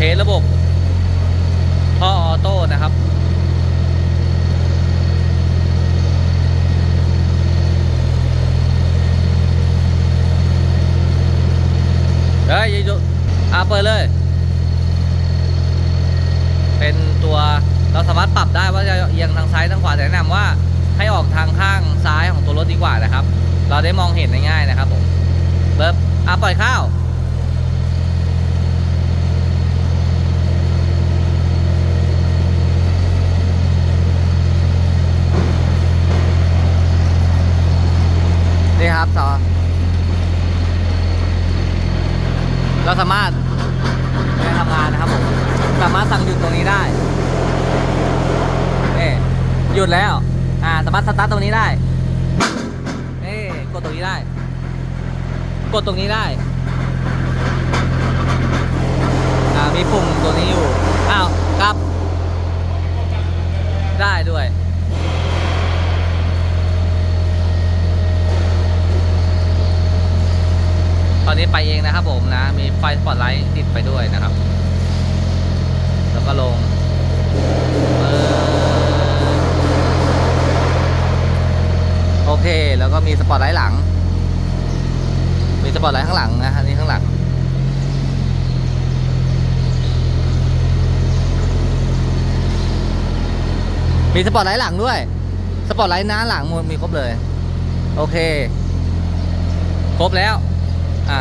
สระบบท่อออโต้นะครับ เฮ้ยยูอะเปิดเลย เป็นตัวเราสามารถปรับได้ว่าจะเอียงทางซ้ายทางขวาแต่แนะนำว่าให้ออกทางข้างซ้ายของตัวรถดีกว่านะครับ เราได้มองเห็นง่ายนะครับผมเบิร์บอะปล่อยข้าว นี่ ครับต่อเราสามารถไปทำงานนะครับผมสามารถสั่งหยุดตรงนี้ได้นี่หยุดแล้วอ่าสามารถสตาร์ทตรงนี้ได้นี่กดตรงนี้ได้ กดตรงนี้ได้อ่ามีปุ่มตัวนี้อยู่อ้าวครับ ได้ด้วย นี้ไปเองนะครับผมนะ มีไฟสปอตไลท์ติดไปด้วยนะครับ แล้วก็ลงโอเค แล้วก็มีสปอตไลท์หลัง มีสปอตไลท์ข้างหลังนะอันนี้ข้างหลังมีสปอตไลท์หลังด้วย สปอตไลท์หน้าหลังมีครบเลย โอเค ครบแล้ว อะ